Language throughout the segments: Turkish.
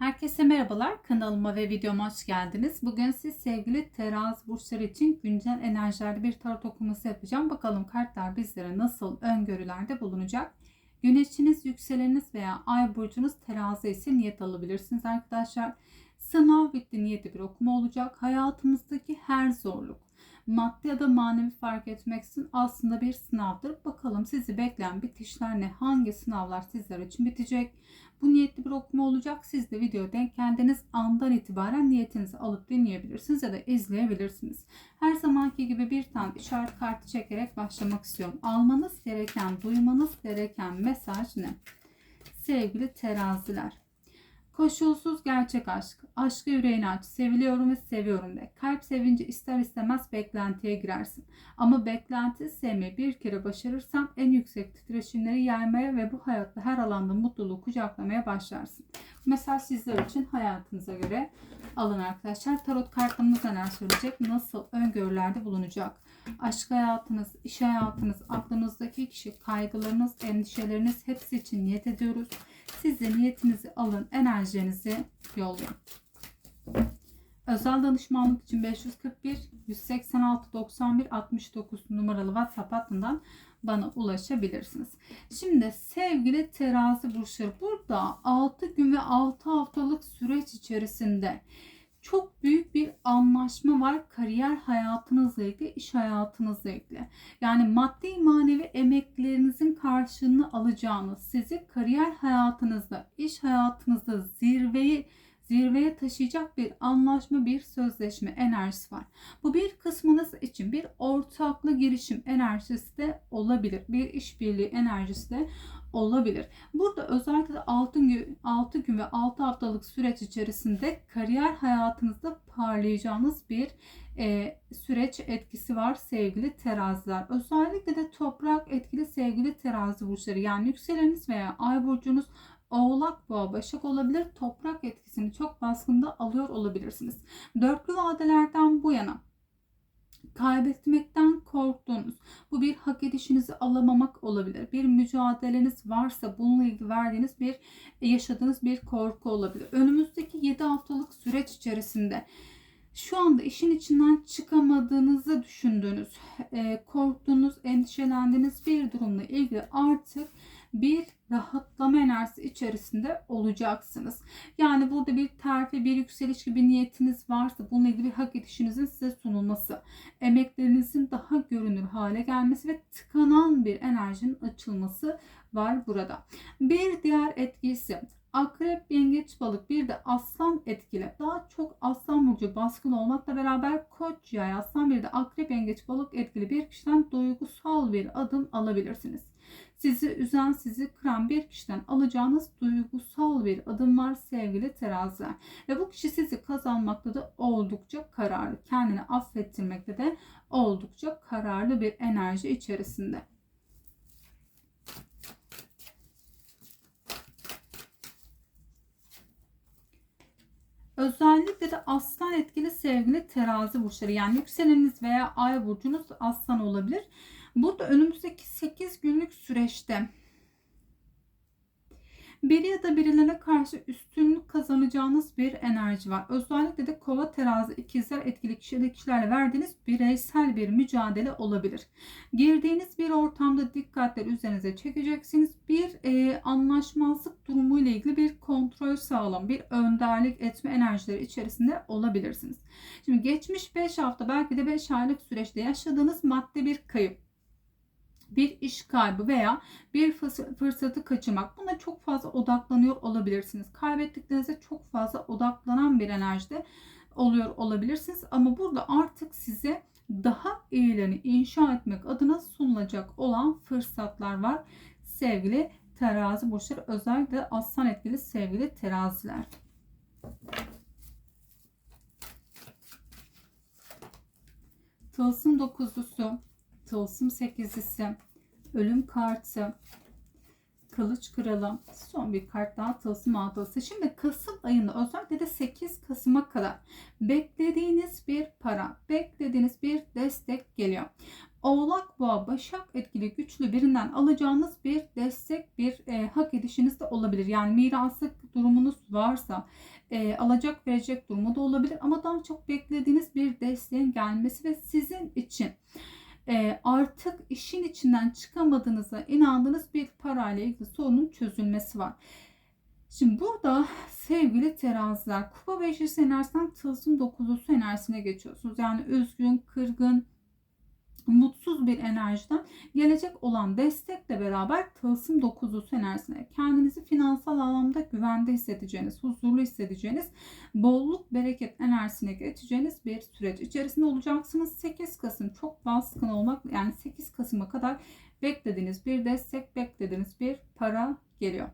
Herkese merhabalar. Kanalıma ve videoma hoş geldiniz. Bugün siz sevgili terazi burçları için güncel enerjilerde bir tarot okuması yapacağım. Bakalım kartlar bizlere nasıl öngörülerde bulunacak. Güneşiniz, yükseleniniz veya ay burcunuz terazi ise niyet alabilirsiniz arkadaşlar. Sınav bitti niyeti bir okuma olacak. Hayatımızdaki her zorluk, maddi ya da manevi fark etmeksizin aslında bir sınavdır. Bakalım sizi bekleyen bitişler ne? Hangi sınavlar sizler için bitecek? Bu niyetli bir okuma olacak. Siz de video denk geldiğiniz andan itibaren niyetinizi alıp dinleyebilirsiniz ya da izleyebilirsiniz. Her zamanki gibi bir tane işaret kartı çekerek başlamak istiyorum. Almanız gereken, duymanız gereken mesaj ne? Sevgili teraziler. Koşulsuz gerçek aşk. Aşkı yüreğine aç. Seviliyorum ve seviyorum de. Kalp sevinci ister istemez beklentiye girersin. Ama beklenti sevmeyi bir kere başarırsan en yüksek titreşimleri yaymaya ve bu hayatta her alanda mutluluğu kucaklamaya başlarsın. Mesela sizler için hayatınıza göre alın arkadaşlar. Tarot kartlarımız neler söyleyecek? Nasıl öngörülerde bulunacak? Aşk hayatınız, iş hayatınız, aklınızdaki kişi, kaygılarınız, endişeleriniz hepsi için niyet ediyoruz. Siz de niyetinizi alın, enerjinizi yollayın. Özel danışmanlık için 541 186 91 69 numaralı WhatsApp hattından bana ulaşabilirsiniz. Şimdi sevgili terazi burçları burada 6 gün ve 6 haftalık süreç içerisinde çok büyük bir anlaşma var kariyer hayatınızla ilgili, iş hayatınızla ilgili. Yani maddi manevi emeklerinizin karşılığını alacağınız, sizi kariyer hayatınızda, iş hayatınızda zirveyi zirveye taşıyacak bir anlaşma, bir sözleşme enerjisi var. Bu bir kısmınız için bir ortaklı girişim enerjisi de olabilir. Bir işbirliği enerjisi de olabilir. Burada özellikle 6 gün, 6 gün ve 6 haftalık süreç içerisinde kariyer hayatınızda parlayacağınız bir e, süreç etkisi var sevgili teraziler. Özellikle de toprak etkili sevgili terazi burçları yani yükseleniniz veya ay burcunuz Oğlak, Boğa, Başak olabilir. Toprak etkisini çok baskında alıyor olabilirsiniz. Dörtlü vadelerden bu yana kaybetmekten korktuğunuz, bu bir hak edişinizi alamamak olabilir. Bir mücadeleniz varsa bununla ilgili verdiğiniz bir yaşadığınız bir korku olabilir. Önümüzdeki 7 haftalık süreç içerisinde şu anda işin içinden çıkamadığınızı düşündüğünüz, korktuğunuz, endişelendiğiniz bir durumla ilgili artık bir rahatlama enerjisi içerisinde olacaksınız. Yani burada bir terfi, bir yükseliş gibi niyetiniz varsa bununla ilgili bir hak edişinizin size sunulması, emeklerinizin daha görünür hale gelmesi ve tıkanan bir enerjinin açılması var burada. Bir diğer etkisi Akrep, yengeç, balık bir de aslan etkili. Daha çok aslan burcu baskın olmakla beraber koç, yay, aslan bir de akrep, yengeç, balık etkili bir kişiden duygusal bir adım alabilirsiniz. Sizi üzen, sizi kıran bir kişiden alacağınız duygusal bir adım var sevgili teraziler. Ve bu kişi sizi kazanmakta da oldukça kararlı. Kendini affettirmekte de oldukça kararlı bir enerji içerisinde. Özellikle de aslan etkili sevgili terazi burçları yani yükseleniniz veya ay burcunuz aslan olabilir. Burada önümüzdeki 8 günlük süreçte biri ya da birilerine karşı üstünlük kazanacağınız bir enerji var. Özellikle de kova terazi ikizler etkili kişilerle verdiğiniz bireysel bir mücadele olabilir. Girdiğiniz bir ortamda dikkatleri üzerinize çekeceksiniz. Bir e, anlaşmazlık durumu ile ilgili bir kontrol sağlam, bir önderlik etme enerjileri içerisinde olabilirsiniz. Şimdi geçmiş 5 hafta belki de 5 aylık süreçte yaşadığınız maddi bir kayıp bir iş kaybı veya bir fırsatı kaçırmak. Buna çok fazla odaklanıyor olabilirsiniz. Kaybettiklerinize çok fazla odaklanan bir enerjide oluyor olabilirsiniz. Ama burada artık size daha iyilerini inşa etmek adına sunulacak olan fırsatlar var. Sevgili terazi burçları özellikle aslan etkili sevgili teraziler. Tılsım dokuzlusu Tılsım sekizlisi, ölüm kartı, kılıç kralı, son bir kart daha tılsım altısı. Şimdi Kasım ayında özellikle de 8 Kasım'a kadar beklediğiniz bir para, beklediğiniz bir destek geliyor. Oğlak, Boğa, Başak etkili güçlü birinden alacağınız bir destek, bir e, hak edişiniz de olabilir. Yani miraslık durumunuz varsa e, alacak verecek durumu da olabilir ama daha çok beklediğiniz bir desteğin gelmesi ve sizin için e, artık işin içinden çıkamadığınıza inandığınız bir parayla ilgili sorunun çözülmesi var. Şimdi burada sevgili teraziler kupa beşlisi enerjisinden tılsım dokuzlusu enerjisine geçiyorsunuz. Yani üzgün, kırgın, mutsuz bir enerjiden gelecek olan destekle beraber tılsım dokuzlusu enerjisine kendinizi finansal anlamda güvende hissedeceğiniz, huzurlu hissedeceğiniz, bolluk, bereket enerjisine geçeceğiniz bir süreç içerisinde olacaksınız. 8 Kasım çok baskın olmak yani 8 Kasım'a kadar beklediğiniz bir destek, beklediğiniz bir para geliyor.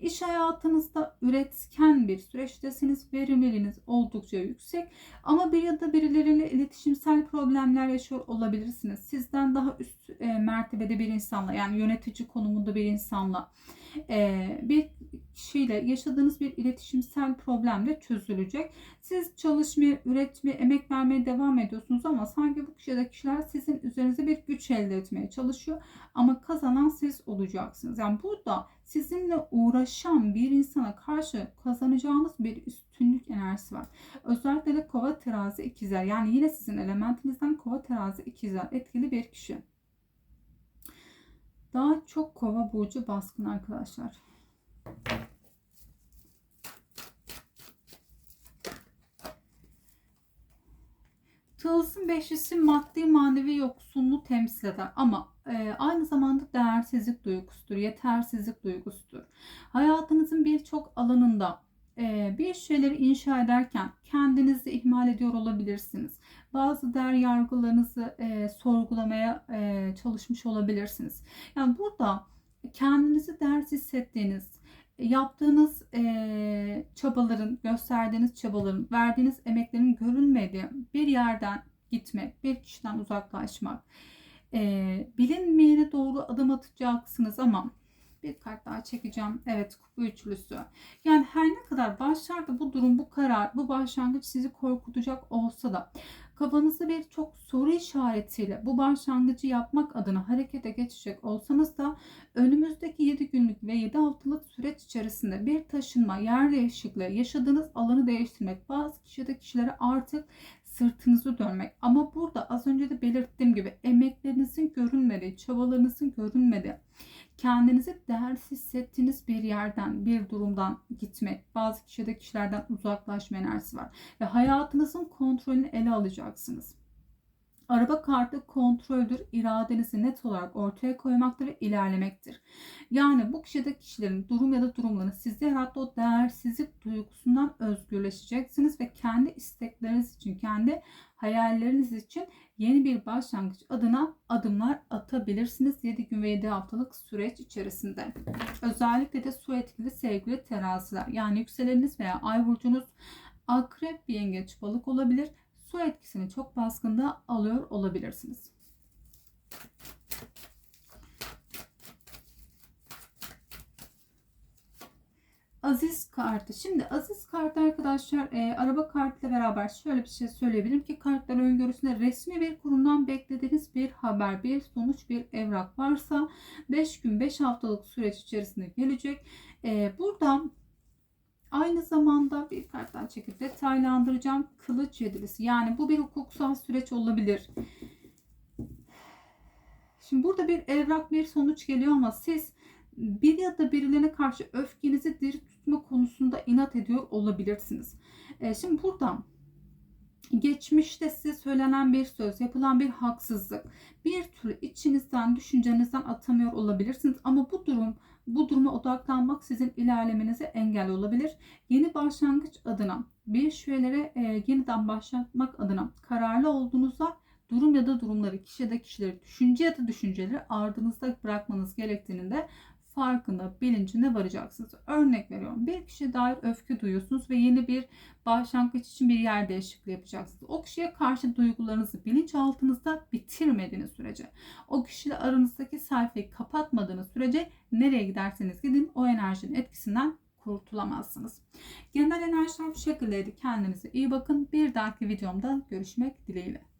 İş hayatınızda üretken bir süreçtesiniz. Verimliliğiniz oldukça yüksek. Ama bir ya da birileriyle iletişimsel problemler yaşıyor olabilirsiniz. Sizden daha üst e, mertebede bir insanla yani yönetici konumunda bir insanla bir kişiyle yaşadığınız bir iletişimsel problem de çözülecek. Siz çalışmaya, üretmeye, emek vermeye devam ediyorsunuz ama sanki bu kişide kişiler sizin üzerinize bir güç elde etmeye çalışıyor ama kazanan siz olacaksınız. Yani burada sizinle uğraşan bir insana karşı kazanacağınız bir üstünlük enerjisi var. Özellikle de kova terazi ikizler yani yine sizin elementinizden kova terazi ikizler etkili bir kişi. Daha çok kova burcu baskın arkadaşlar. Tılsım beşlisi maddi manevi yoksunluğu temsil eder ama e, aynı zamanda değersizlik duygusudur, yetersizlik duygusudur. Hayatınızın birçok alanında bir şeyleri inşa ederken kendinizi ihmal ediyor olabilirsiniz. Bazı değer yargılarınızı e, sorgulamaya e, çalışmış olabilirsiniz. Yani burada kendinizi değersiz hissettiğiniz, yaptığınız e, çabaların, gösterdiğiniz çabaların, verdiğiniz emeklerin görülmediği bir yerden gitmek, bir kişiden uzaklaşmak, e, bilinmeyene doğru adım atacaksınız ama bir kart daha çekeceğim. Evet kupa üçlüsü. Yani her ne kadar başlarda bu durum, bu karar, bu başlangıç sizi korkutacak olsa da kafanızda bir çok soru işaretiyle bu başlangıcı yapmak adına harekete geçecek olsanız da önümüzdeki 7 günlük ve 7 haftalık süreç içerisinde bir taşınma, yer değişikliği, yaşadığınız alanı değiştirmek, bazı kişide kişilere artık sırtınızı dönmek. Ama burada az önce de belirttiğim gibi emeklerinizin görünmediği, çabalarınızın görünmediği, kendinizi değersiz hissettiğiniz bir yerden, bir durumdan gitmek, bazı kişide kişilerden uzaklaşma enerjisi var. Ve hayatınızın kontrolünü ele alacaksınız. Araba kartı kontroldür, iradenizi net olarak ortaya koymaktır ve ilerlemektir. Yani bu kişide kişilerin durum ya da durumlarını sizde yarattığı o değersizlik duygusundan özgürleşeceksiniz ve kendi istekleriniz için, kendi hayalleriniz için yeni bir başlangıç adına adımlar atabilirsiniz 7 gün ve 7 haftalık süreç içerisinde. Özellikle de su etkili sevgili teraziler yani yükseleniniz veya ay burcunuz akrep, yengeç, balık olabilir su etkisini çok baskında alıyor olabilirsiniz. Aziz kartı. Şimdi Aziz kartı arkadaşlar e, araba kartıyla beraber şöyle bir şey söyleyebilirim ki kartlar öngörüsünde resmi bir kurumdan beklediğiniz bir haber, bir sonuç, bir evrak varsa 5 gün 5 haftalık süreç içerisinde gelecek. E, buradan Aynı zamanda bir karttan çekip detaylandıracağım. Kılıç yedilisi. Yani bu bir hukuksal süreç olabilir. Şimdi burada bir evrak bir sonuç geliyor ama siz bir ya da birilerine karşı öfkenizi diri tutma konusunda inat ediyor olabilirsiniz. E, şimdi buradan geçmişte size söylenen bir söz, yapılan bir haksızlık, bir türlü içinizden, düşüncenizden atamıyor olabilirsiniz. Ama bu durum bu duruma odaklanmak sizin ilerlemenize engel olabilir. Yeni başlangıç adına bir şeylere e, yeniden başlatmak adına kararlı olduğunuzda durum ya da durumları, kişi ya da kişileri, düşünce ya da düşünceleri ardınızda bırakmanız gerektiğini de farkında, bilincine varacaksınız. Örnek veriyorum. Bir kişiye dair öfke duyuyorsunuz ve yeni bir başlangıç için bir yer değişikliği yapacaksınız. O kişiye karşı duygularınızı bilinçaltınızda bitirmediğiniz sürece, o kişiyle aranızdaki sayfayı kapatmadığınız sürece nereye giderseniz gidin o enerjinin etkisinden kurtulamazsınız. Genel enerjiler bu şekildeydi. Kendinize iyi bakın. Bir dahaki videomda görüşmek dileğiyle.